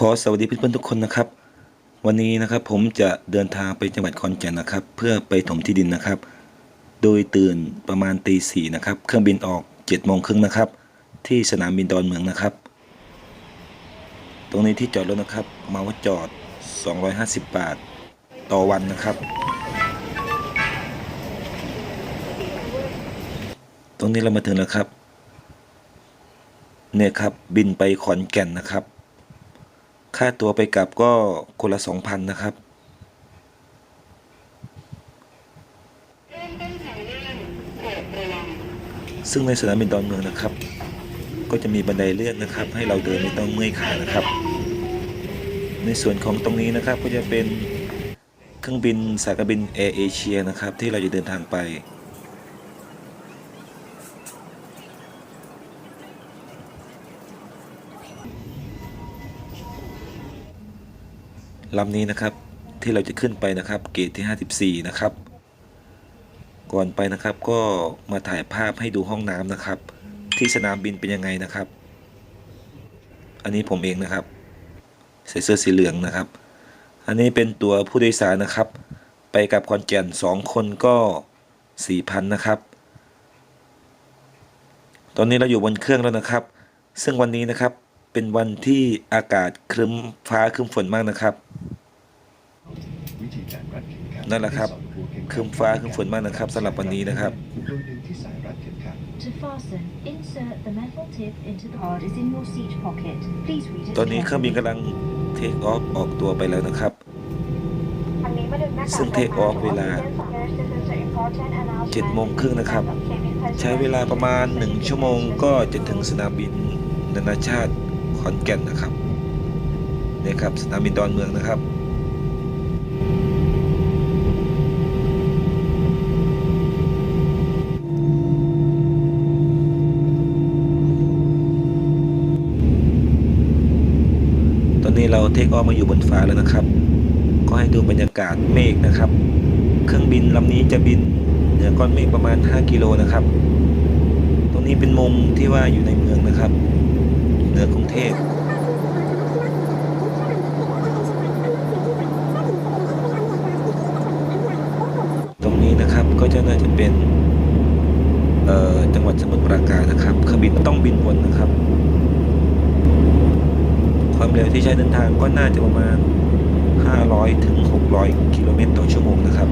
ขอสวัสดีเพื่อนๆทุกคนนะครับ วันนี้นะครับผมจะเดินทางไปจังหวัดขอนแก่นนะครับ เพื่อไปถมที่ดินนะครับ โดยตื่นประมาณตีสี่นะครับเครื่องบินออก7จ็ดโมงครึ่งนะครับ ที่สนามบินดอนเมืองนะครับ ตรงนี้ที่จอดรถนะครับ มาว่าจอด 250 บาทต่อวันนะครับ ตรงนี้เรามาถึงแล้วครับ เนี่ยครับบินไปขอนแก่นนะครับ ค่าตัวไปกลับก็คนละสองพันนะครับ ซึ่งในสนามบินดอนเมืองนะครับ ก็จะมีบันไดเลื่อนนะครับ ให้เราเดินไม่ต้องเมื่อยขานะครับ ในส่วนของตรงนี้นะครับก็จะเป็นเครื่องบินสายการบินแอร์เอเชียนะครับ ที่เราจะเดินทางไป ลำนี้นะครับที่เราจะขึ้นไปนะครับ เกตที่ 54 นะครับ ก่อนไปนะครับก็มาถ่ายภาพให้ดูห้องน้ำนะครับ ที่สนามบินเป็นยังไงนะครับ อันนี้ผมเองนะครับ ใส่เสื้อสีเหลืองนะครับ อันนี้เป็นตัวผู้โดยสารนะครับ ไปกับคอนแกนสองคนก็ 4,000 นะครับ ตอนนี้เราอยู่บนเครื่องแล้วนะครับ ซึ่งวันนี้นะครับเป็นวันที่อากาศครึ้มฟ้าครึ้มฝนมากนะครับ วิธีการรัดเข็มขัด นั่นแหละครับให้สอดวเข็มขัดครึ้มฟ้าครึ้มฝนมากนะครับสำหรับวันนี้นะครับโดยดึงที่สายรัดเข็มขัด To fasten, insert the metal tip into the card is in your seat pocket. Please read it ตอนนี้เครื่องบิน carefully. กำลังเทคออฟออกตัวไปแล้วนะครับ ซึ่ซึ่งงเทเทคคออออฟฟเวเวลาลา7 7โมโมงงคครึ่รึ่งงนะนะคครัรับบใช้ใช้เวเวลาลาประมาณ 1 ชั่วโมงก็จะถึงสนามบินนานาชาติขอนแก่นนะครับเนี่ยครับสนามบินดอนเมืองนะครับ นี้เราเทคออฟมาอยู่บนฟ้าแล้วนะครับ ก็ให้ดูบรรยากาศเมฆนะครับ เครื่องบินลำนี้จะบินเหนือก้อนเมฆประมาณ 5 กิโลนะครับ ตรงนี้เป็นมุมที่ว่าอยู่ในเมืองนะครับ เหนือกรุงเทพตรงนี้นะครับก็จะน่าจะเป็นเอ่อจังหวัดสมุทรปราการนะครับเครื่องบินต้องบินวนนะครับ ความเร็วที่ใช้เดินทางก็น่าจะประมาณ 500 ถึง 600 กิโลเมตรต่อชั่วโมงนะครับ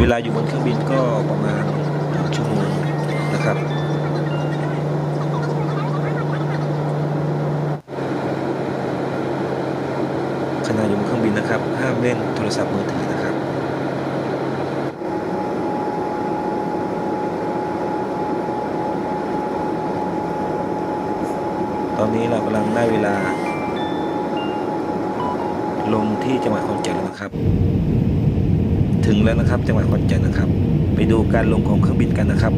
เวลาอยู่บนเครื่องบินก็ประมาณ เล่นโทรศัพท์มือถือนะครับตอนนี้เรากำลังได้เวลา ลงที่จังหวัดขอนแก่นแล้วนะครับ ถึงแล้วนะครับจังหวัดขอนแก่นนะครับ ไปดูการลงของเครื่องบินกันนะครับ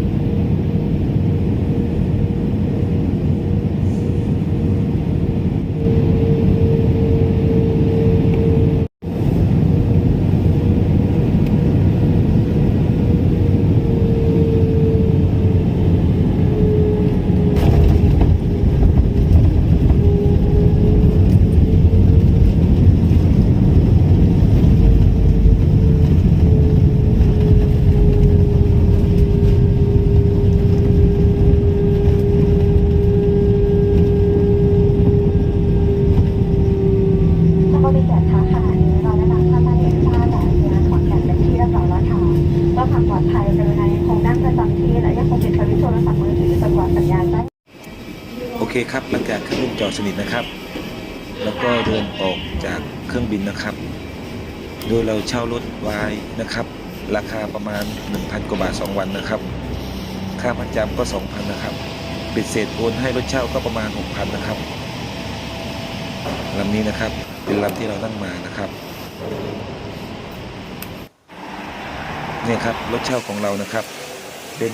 ถ้าบริการค้าขายเราแนะนำท่านมาเห็นชาติจากเมืองขอนแก่นเป็นที่เรียบร้อยแล้วค่ะเพื่อความปลอดภัยกรุณายังคงนั่งประจำที่และยังคงปิดสวิตช์โทรศัพท์มือถือจนกว่าสัญญาณจะ โอ เคครับหลังจากเครื่องบินจอดสนิทนะครับ แล้วก็เดินออกจากเครื่องบินนะครับ โดยเราเช่ารถไว้นะครับ ราคาประมาณ 1,000 กว่าบาท 2 วันนะครับ ค่ามัดจำก็ 2,000 นะครับป็นเศษโอนให้รถเช่าก็ประมาณ 6,000 นะครับลำนี้นะครับเป็นลำที่เรานั่งมานะครับเนี่ยครับรถเช่าของเรานะครับ เป็น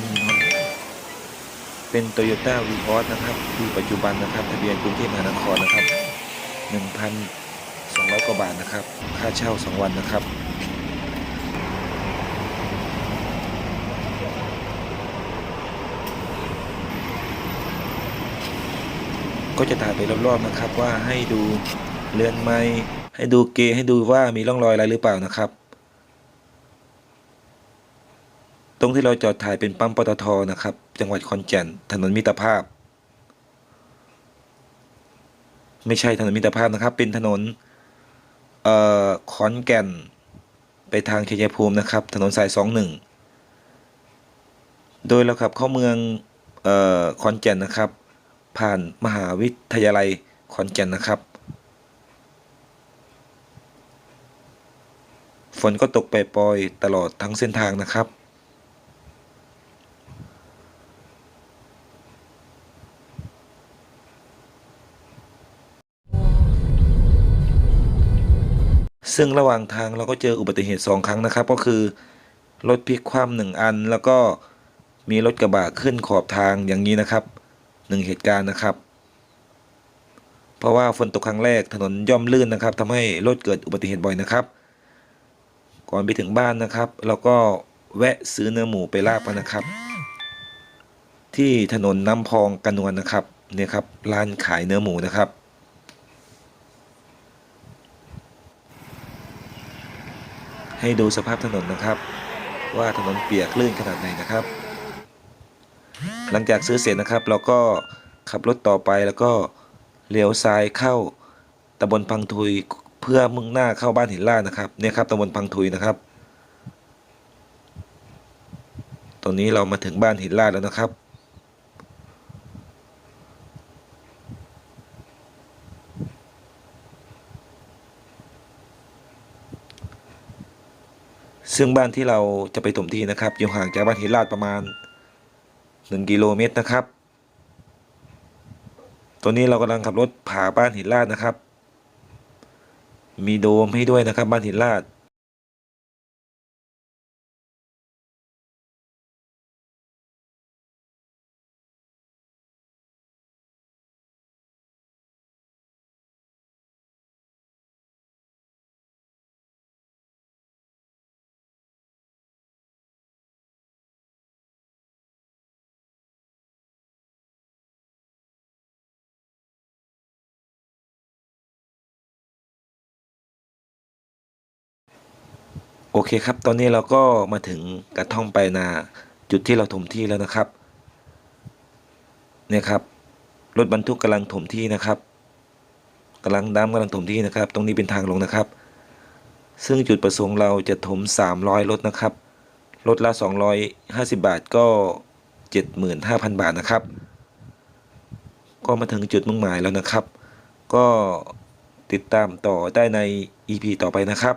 เป็นโตโยต้าวีออสนะครับปีปัจจุบันนะครับทะเบียนกรุงเทพมหานครนะครับ200 กว่าบาทนะครับ ค่าเช่า 2 วันนะครับก็จะถ่ายไปรอบๆนะครับว่าให้ดูเรือนไม้ให้ดูเกให้ดูว่ามีร่องรอยอะไรหรือเปล่านะครับ ต รงที่เราจอดถ่ายเป็นปั๊มปตทนะครับ จังหวัดขอนแก่น ถนนมิตรภาพ ไม่ใช่ถนนมิตรภาพนะครับ เป็นถนนเอ่อขอนแก่น ไปทางชัยภูมินะครับ ถนนสายสองหนึ่งโดยเราขับเข้าเมืองเอ่อขอนแก่นนะครับ ผ่านมหาวิทยาลัยขอนแก่นนะครับ ฝนก็ตกปล่อยๆตลอดทั้งเส้นทางนะครับ ซึ่งระหว่างทางเราก็เจออุบัติเหตุสองครั้งนะครับ ก็คือ รถพลิกคว่ำหนึ่งอัน แล้วก็มีรถกระบะขึ้นขอบทางอย่างนี้นะครับหนึ่งเหตุการณ์นะครับ เพราะว่าฝนตกครั้งแรกถนนย่อมลื่นนะครับทำให้รถเกิดอุบัติเหตุบ่อยนะครับ ก่อนไปถึงบ้านนะครับ เราก็แวะซื้อเนื้อหมูไปลาบกันนะครับ ที่ถนนน้ำพองกระนวลนะครับเนี่ยครับร้านขายเนื้อหมูนะครับ ให้ดูสภาพถนนนะครับ ว่าถนนเปียกลื่นขนาดไหนนะครับ หลังจากซื้อเสร็จนะครับ เราก็ขับรถต่อไปแล้วก็เลี้ยวซ้ายเข้าตำบลพังทุยเพื่อมุ่งหน้าเข้าบ้านหินลาดนะครับเนี่ยครับตำบลพังทุยนะครับ ตอนนี้เรามาถึงบ้านหินลาดแล้วนะครับ ซึ่งบ้านที่เราจะไปถมที่นะครับ อยู่ห่างจากบ้านหินลาดประมาณ 1 กิโลเมตรนะครับตัวนี้เรากำลังขับรถผ่าบ้านหินลาดนะครับ มีโดมให้ด้วยนะครับบ้านหินลาด โอเคครับ ตอนนี้เราก็มาถึงกระท่อมไปนาจุดที่เราถมที่แล้วนะครับ เนี่ยครับ รถบรรทุกกำลังถมที่นะครับกำลังดำกำลังถมที่นะครับ ตรงนี้เป็นทางลงนะครับ ซึ่งจุดประสงค์เราจะถม 300รถนะครับ รถละ 250 บาทก็ 75,000 บาทนะครับ ก็มาถึงจุดมุ่งหมายแล้วนะครับ ก็ติดตามต่อได้ใน EP ต่อไปนะครับ